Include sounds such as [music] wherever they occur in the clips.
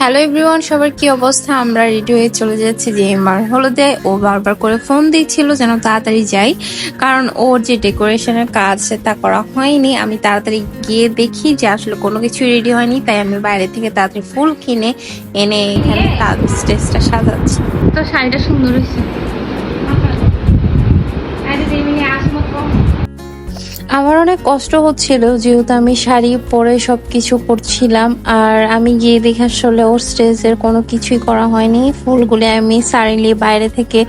Hello everyone সবার কি অবস্থা? আমরা রেডি হয়ে চলে যাচ্ছি যে এমবার হলুদে। ও বারবার করে ফোন দিচ্ছিল যেন তাড়াতাড়ি যাই। কারণ ওর যে ডেকোরেশনের কাজ সেটা করা হয়নি। আমি তাড়াতাড়ি গিয়ে দেখি যে আসলে কোনো কিছু রেডি হয়নি। তাই আমি বাইরে থেকে তাড়াতাড়ি ফুল কিনে এনে এখানে স্টেজটা সাজাচ্ছি। তো শাড়িটা সুন্দর হয়েছে। আমার অনেক কষ্ট হচ্ছিল যেহেতু আমি শাড়ি পরে সব কিছু করছিলাম আর আমি গিয়ে দেখে আসলে ওর স্টেজের কোনো কিছুই করা হয়নি। ফুলগুলি আমি সারিলি বাইরে থেকে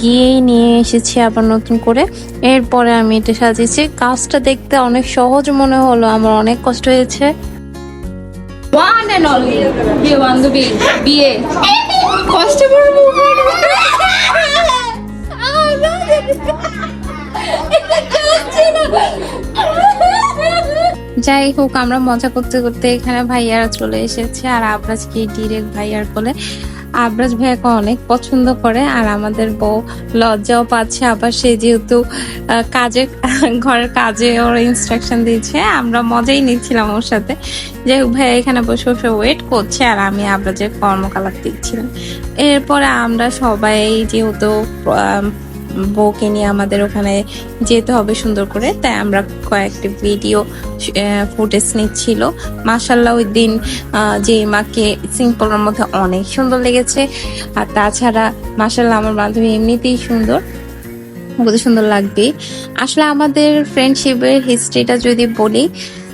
গিয়েই নিয়ে এসেছি আবার নতুন করে। এরপরে আমি এটা সাজিয়েছি। কাজটা দেখতে অনেক সহজ মনে হলো আমার অনেক কষ্ট হয়েছে। ওয়ান এন্ড অনলি বিয়ে বান্ধবী বিয়ে। কষ্ট [laughs] [laughs] যাই হোক, আমরা মজা করতে করতে এখানে ভাইয়ারা চলে এসেছে আর আবরাজকে ডিরেক্ট ভাইয়ার বলে আবরাজ ভাইয়াকে অনেক পছন্দ করে আর আমাদের বউ লজ্জাও পাচ্ছে। আবার সে যেহেতু কাজে, ঘরের কাজে ওর ইনস্ট্রাকশন দিয়েছে, আমরা মজাই নিচ্ছিলাম ওর সাথে। যাই হোক, ভাইয়া এখানে বসে বসে ওয়েট করছে আর আমি আবরাজের কর্মকালাপ দিচ্ছিলাম এরপরে আমরা সবাই যেহেতু বউকে নিয়ে আমাদের ওখানে যেতে হবে সুন্দর করে। তাই আমরা কয়েকটি ভিডিও ফুটেজ নিচ্ছিল। মাসাল্লাহ ওই দিন যে মাকে সিম্পলের মধ্যে অনেক সুন্দর লেগেছে। আর তাছাড়া মাসাল্লাহ আমার বান্ধবী এমনিতেই সুন্দর। কত সুন্দর লাগবে আসলে আমাদের ফ্রেন্ডশিপের হিস্ট্রিটা যদি বলি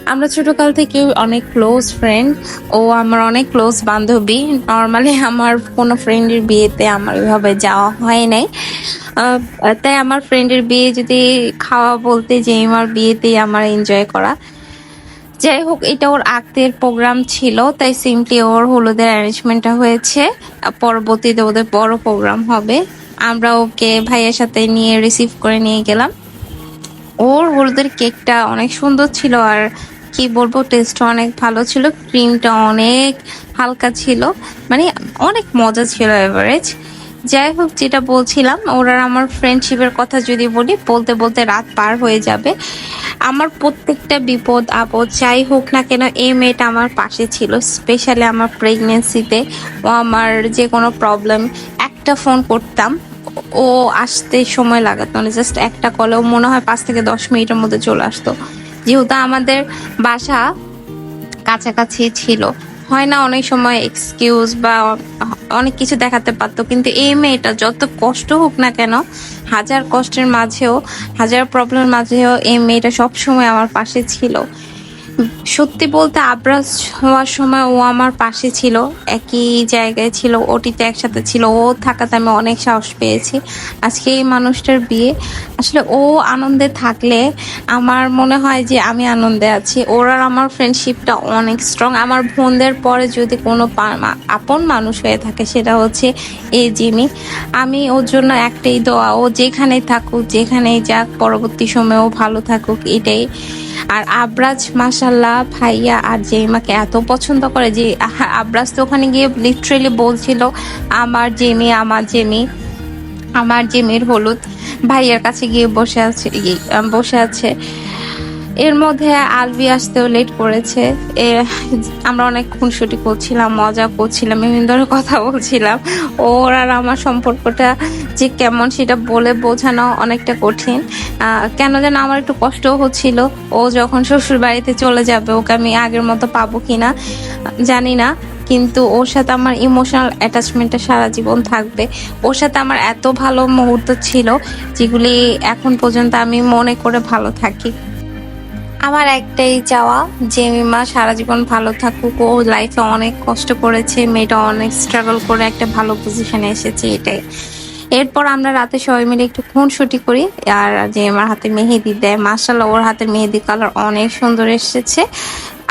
আমরা ছোটকাল থেকে অনেক ক্লোজ ফ্রেন্ড ও আমার অনেক ক্লোজ বান্ধবী। নর্মালি আমার কোনো ফ্রেন্ডের বিয়েতে আমার ওইভাবে যাওয়া হয় নাই। তাই আমার ফ্রেন্ডের বিয়ে যদি খাওয়া বলতে যে আমার বিয়েতেই আমার এনজয় করা। যাই হোক, এটা ওর আক্তের প্রোগ্রাম ছিল, তাই সিম্পলি ওর হলুদের অ্যারেঞ্জমেন্টটা হয়েছে। পরবর্তীতে ওদের বড় প্রোগ্রাম হবে। আমরা ওকে ভাইয়ের সাথে নিয়ে রিসিভ করে নিয়ে গেলাম। ওর হলুদের কেকটা অনেক সুন্দর ছিল আর কি বলব টেস্টটা অনেক ভালো ছিল ক্রিমটা অনেক হালকা ছিল মানে অনেক মজা ছিল এভারেজ যাই হোক, যেটা বলছিলাম, ওরা আমার ফ্রেন্ডশিপের কথা যদি বলি, বলতে বলতে রাত পার হয়ে যাবে। আমার প্রত্যেকটা বিপদ, আপদ, যাই হোক না কেন, এই মেয়েটা আমার পাশে ছিল স্পেশালি আমার প্রেগনেন্সিতে ও আমার যে কোনো প্রবলেম একটা ফোন করতাম। ও আসতে সময় লাগাতো না জাস্ট একটা কলেও মনে হয় পাঁচ থেকে দশ মিনিটের মধ্যে চলে আসতো। যেহেতু আমাদের বাসা কাছাকাছি ছিল, হয় না অনেক সময় এক্সকিউজ বা অনেক কিছু দেখাতে পারতো, কিন্তু এই মেয়েটা যত কষ্ট হোক না কেন, হাজার কষ্টের মাঝেও, হাজার প্রবলেমের মাঝেও এই মেয়েটা সবসময় আমার পাশে ছিল। সত্যি বলতে আবরাজ হওয়ার সময় ও আমার পাশে ছিল, একই জায়গায় ছিল, ওটিতে একসাথে ছিল, ও থাকাতে আমি অনেক সাহস পেয়েছি। আজকে এই মানুষটার বিয়ে, আসলে ও আনন্দে থাকলে আমার মনে হয় যে আমি আনন্দে আছি। ওর আর আমার ফ্রেন্ডশিপটা অনেক স্ট্রং আমার বোনদের পরে যদি কোনো আপন মানুষ হয়ে থাকে, সেটা হচ্ছে এই জিমি। আমি ওর জন্য একটাই দোয়া, ও যেখানেই থাকুক, যেখানেই যাক, পরবর্তী সময়েও ভালো থাকুক, এটাই আর আবরাজ মাসাল্লাহ ভাইয়া আর জেমিমাকে এত পছন্দ করে যে আব্রাজ আবরাজ তো ওখানে গিয়ে লিটারেলি বলছিল, আমার জেমি আমার জেমি, আমার জেমির হলুদ। ভাইয়ের কাছে গিয়ে বসে আছে বসে আছে। এর মধ্যে আলবি আসতেও লেট করেছে। এ, আমরা অনেক খুনসুটি করছিলাম, মজা করছিলাম, বিভিন্ন ধরনের কথা বলছিলাম। ওর আর আমার সম্পর্কটা যে কেমন সেটা বলে বোঝানো অনেকটা কঠিন। কেন যেন আমার একটু কষ্টও হচ্ছিল। ও যখন শ্বশুর বাড়িতে চলে যাবে, ওকে আমি আগের মতো পাবো কিনা জানি না। কিন্তু ওর সাথে আমার ইমোশনাল অ্যাটাচমেন্টটা সারা জীবন থাকবে। ওর সাথে আমার এত ভালো মুহূর্ত ছিল, যেগুলি এখন পর্যন্ত আমি মনে করে ভালো থাকি। আমার একটাই চাওয়া যে মা সারা জীবন ভালো থাকুক। ও লাইফে অনেক কষ্ট করেছে, মেয়েটা অনেক স্ট্রাগল করে একটা ভালো পজিশনে এসেছে, এটাই। এরপর আমরা রাতে সবাই মিলে একটু খুনসুটি করি, আর যে আমার হাতে মেহেদি দেয় মার্শাল্লাহ ওর হাতের মেহেদি কালার অনেক সুন্দর এসেছে।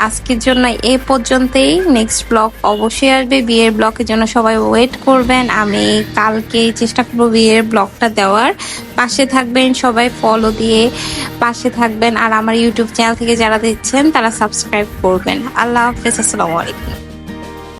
আজকের জন্য এ পর্যন্তই। নেক্সট ব্লগ অবশ্যই আসবে। বিয়ের ব্লগের জন্য সবাই ওয়েট করবেন। আমি কালকে চেষ্টা করব বিয়ের ব্লগটা দেওয়ার। পাশে থাকবেন সবাই ফলো দিয়ে পাশে থাকবেন। আর আমার ইউটিউব চ্যানেল থেকে যারা দেখছেন, তারা সাবস্ক্রাইব করবেন। আল্লাহ হাফেজ। আসসালামু আলাইকুম।